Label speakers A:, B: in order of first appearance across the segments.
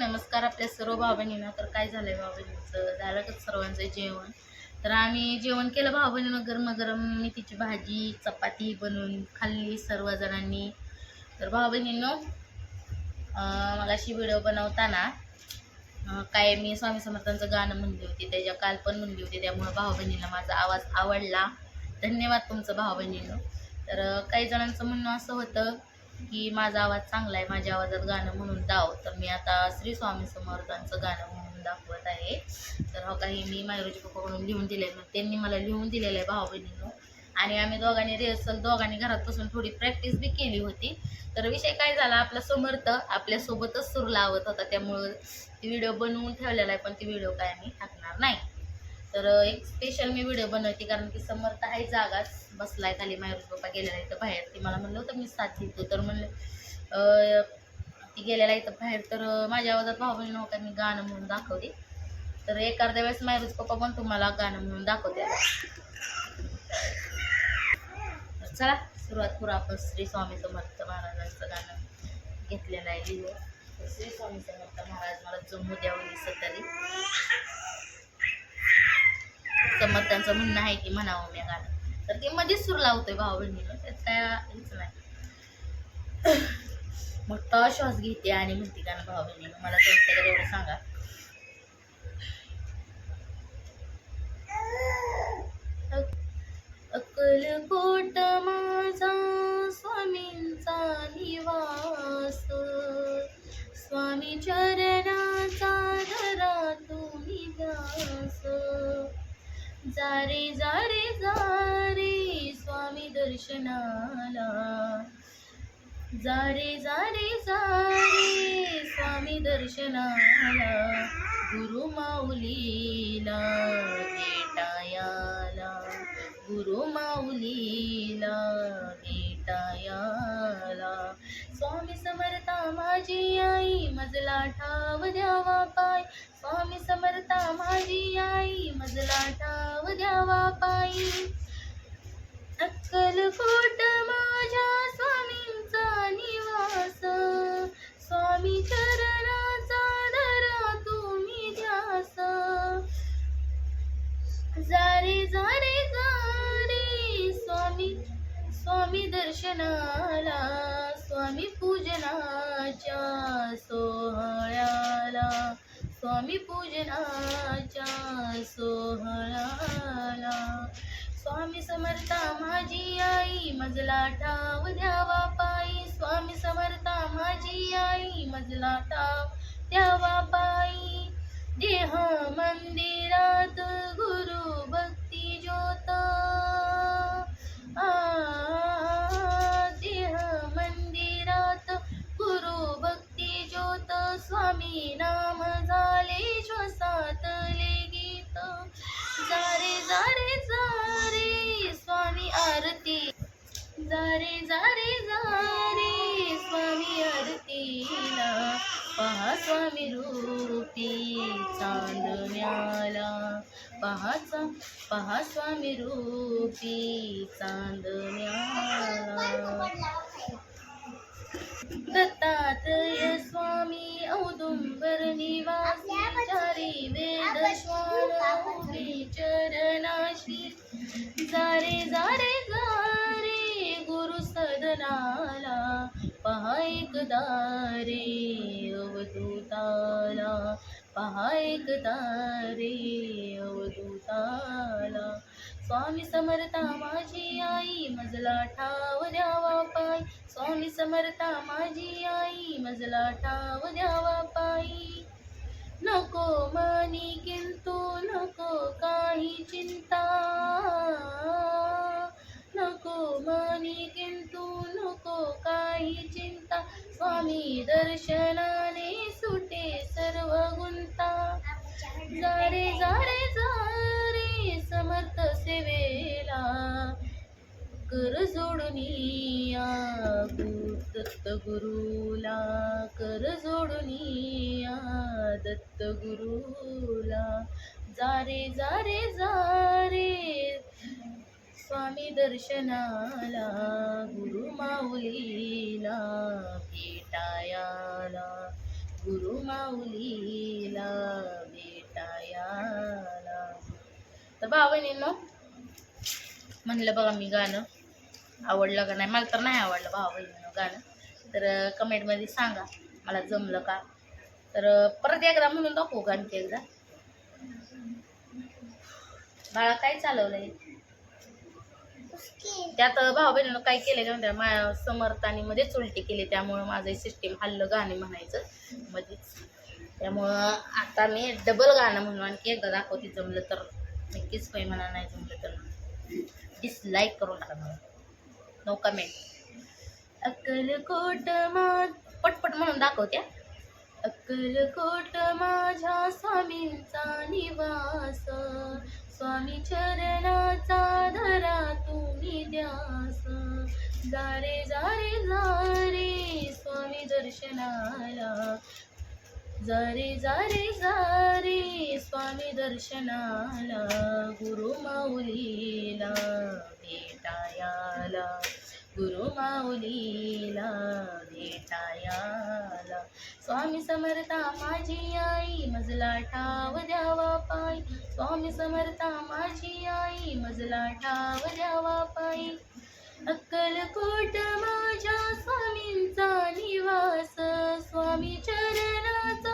A: नमस्कार आपल्या सर्व भावबहिणींना तर काय झालंय भावबहिणीचं झालं का सर्वांचं जेवण. तर आम्ही जेवण केलं भावबहिणीनं गरम गरम मेथीची भाजी चपाती बनवून खाल्ली सर्वजणांनी. तर भावबहिणीनं अशी व्हिडिओ बनवताना काय मी स्वामी समर्थांचं गाणं म्हणली होती त्याच्या काल पण म्हणली होती त्यामुळं भावबहिणीला माझा आवाज आवडला. धन्यवाद तुमचं भावबहिणीनं तर काही जणांचं म्हणणं असं होतं की माझा आवाज चांगला आहे माझ्या आवाजात गाणं म्हणून दाव. तर मी आता श्री स्वामी समर्थांचं गाणं म्हणून दाखवत आहे. तर हो काही मी मायरोजी पप्पाकडून लिहून दिले मग त्यांनी मला लिहून दिलेलं आहे भाऊ बहिणीनं. आणि आम्ही दोघांनी रिहर्सल दोघांनी घरात बसून थोडी प्रॅक्टिस बी केली होती. तर विषय काय झाला आपला समर्थ आपल्यासोबतच सुरू लावत होता. त्यामुळं ती व्हिडिओ बनवून ठेवलेला आहे पण ती व्हिडिओ काय आम्ही टाकणार नाही. तर एक स्पेशल मी व्हिडिओ बनवते कारण की समर्थ आहे जागाच. बसलाय खाली मायरूज पप्पा गेलेला इथं तर बाहेर. ती मला म्हणलं होतं मी साथ देतो. तर म्हणलं ती गेलेला इथं तर बाहेर. तर माझ्या आवाजात भाऊ नव्हता मी गाणं म्हणून दाखवते. तर एक अर्ध्या वेळेस मायरूज पप्पा पण तुम्हाला गाणं म्हणून दाखवते. चला सुरुवात करू आपण. श्री स्वामी समर्थ महाराजांचं गाणं घेतलेलं आहे लिहिलं श्री स्वामी समर्थ महाराज मला जमू द्यावं दिसत तरी त्यांचं म्हणणं आहे की म्हणावं मी गाणं. तर ते मध्येच सूर लावतोय भाऊ बहिणीनं. त्यात काय हेच नाही. मोठा श्वास घेते आणि म्हणते गाणं भाऊ बहिणीनं. मला तुमच्याकडे एवढं सांगा. अकल कोट जारे जारे जारे स्वामी दर्शनाला. जारे जारे जारे स्वामी दर्शनाला गुरु माऊलीला. स्वामी समर्था माझी आई मजला ठाव द्यावा पाय. स्वामी समर्था माझी आई मजला ठाव द्यावा पायी. अक्कलकोट माझ्या स्वामींचा निवास. स्वामी चरणाचा धरा तुम्ही ध्यास. जारे जारे जारे स्वामी स्वामी दर्शनाला. स्वामी पूजनाच्या सोहळ्याला स्वामी पूजनाच्या सोहळ्याला. स्वामी समर्था माझी आई मजला ठाव द्यावा पायी. स्वामी समर्था माझी आई मजला ठाव द्यावा पायी. देह मंदिरात स्वामी रूपी चांदण्याला पहाचा पहा स्वामी रूपी चांदण्याला दत्तात्रय स्वामी औदुंबर निवासी चारी वेद स्वामी चरणाशी. जारे जारे जारे गुरु सदनाला. पहा एकदा रे पहा एक तारे अवधूताला स्वामी समर्था माझी आई मजला ठाव द्यावा पाय. स्वामी समर्था माझी आई मजला ठाव द्यावा पायी. नको मानी किंतु नको काही चिंता. जोडुनिया दत्त गुरुला. कर जोडुनिया दत्त गुरुला. जारे जारे जारे स्वामी दर्शनाला गुरु माऊलीला भेटायाला. गुरु माऊलीला भेटायाला. तर भावनीनं म्हणलं बघा मी गाणं. आवडलं का नाही? मला तर नाही आवडलं भावा बहिणीनं गाणं. तर कमेंटमध्ये सांगा मला जमलं का? तर परत एकदा म्हणून दाखवू का आणखी एकदा. बाळा काय चालवलंय? त्यात भाऊ बहिणीनं काय केलं का म्हणते माझ्या समर्थाने मध्येच उलटी केली त्यामुळं माझं सिस्टीम हल्लं गाणे म्हणायचं मध्येच. त्यामुळं आता मी डबल गाणं म्हणून आणखी एकदा दाखवते जमलं तर. नक्कीच काही म्हणा नाही जमलं तर. डिसलाईक करून टाका मला नो कमेंट अक्कलकोट मा पटपट म्हणून दाखवत्या अक्कलकोट माझ्या स्वामींचा निवास. स्वामी चरणाचा धरा तुम्ही द्यास. जारे जारे जारे स्वामी दर्शनाला. जारे जारे जारे स्वामी दर्शनाला गुरु माऊलीला भेटायाला गुरु माऊलीला भेटायाला. स्वामी समर्था माझी आई मजला ठाव द्यावा पाय. स्वामी समर्था माझी आई मजला ठाव द्यावा पाय. अक्कलकोट माझ्या स्वामींचा निवास. स्वामी चरणाचा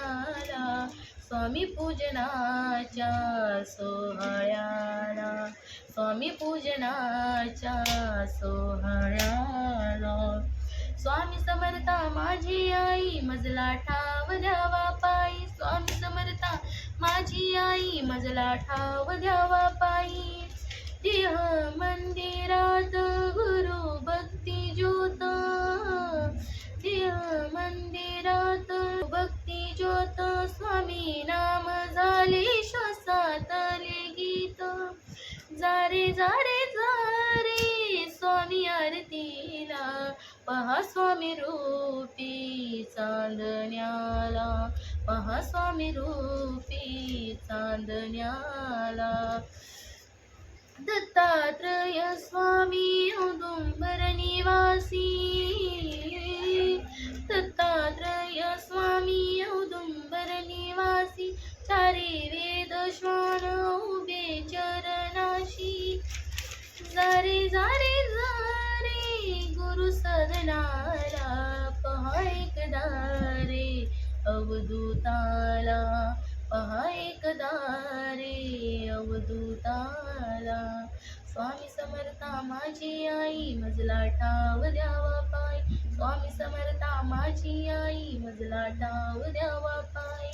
A: दर्शनाला स्वामी पूजनाच्या सोहळ्याला. स्वामी पूजनाच्या सोहळ्याला. स्वामी समर्था माझी आई मजला ठाव द्यावा पायी स्वामी समर्था माझी आई मजला ठाव द्यावा पायी देह मंदिरात पहा स्वामी रूपी चांदण्याला पहा स्वामी रूपी चांदण्याला दत्तात्रय स्वामी औदुंबर निवासी दत्तात्रय स्वामी औदुंबर निवासी चारे वेद श्वान उभे चरणाशी जारे जारे अवधूताला पहा एकदा रे अवधूताला स्वामी समर्था माझी आई मजला ठाव द्यावा पाय. स्वामी समर्था माझी आई मजला ठाव द्यावा पाय.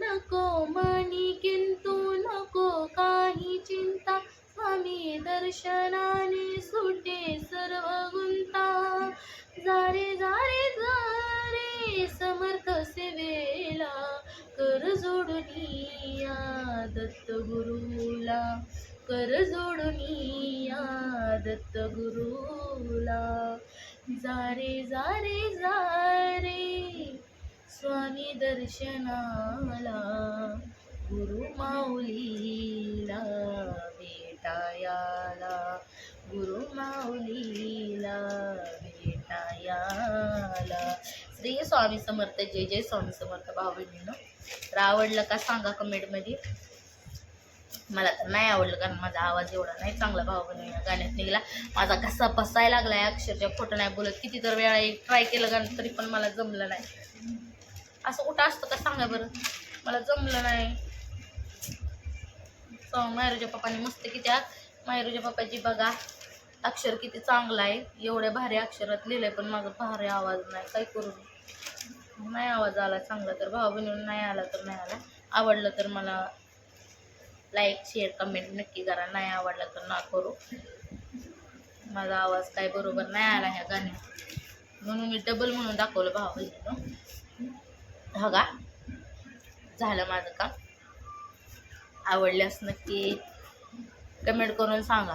A: नको मानी किंतु नको काही चिंता. स्वामी दर्शनाने सुटे सर्व गुंता. जारे जारे गुरुला कर जोडूनिया दत्त गुरुला जारे जारे जारे स्वामी दर्शनाला गुरु माऊलीला भेटायाला. गुरु माऊलीला भेटायाला. श्री स्वामी समर्थ जय जय स्वामी समर्थ भाऊ तर आवडलं का सांगा कमेंटमध्ये मला तर नाही आवडलं कारण माझा आवाज एवढा नाही चांगला भाऊ या गाण्यात निघाला. माझा घसा बसायला लागलाय अक्षरशः खोटं नाही बोलत. किती तर वेळा ट्राय केलं गाणं तरी पण मला जमलं नाही. असं कुठं असतं का सांगा बरं? मला जमलं नाही. मायरूच्या पप्पाने मस्त किती आ- मायरूच्या पप्पाची बघा. अक्षर किती चांगलं आहे. एवढ्या भारी अक्षरात लिहिलंय पण माझा भारी आवाज नाही. काय करू नाही आवाज आला चांगला तर भाऊ बहिणीला नाही आला तर नाही आला. आवडलं तर मला लाईक शेअर कमेंट नक्की करा. नाही आवडलं तर ना करू. माझा आवाज काय बरोबर नाही आला ह्या गाण्यात म्हणून मी डबल म्हणून दाखवलं भाऊ बहिणीनं. हगा झालं माझं काम. आवडल्यास नक्की कमेंट करून सांगा.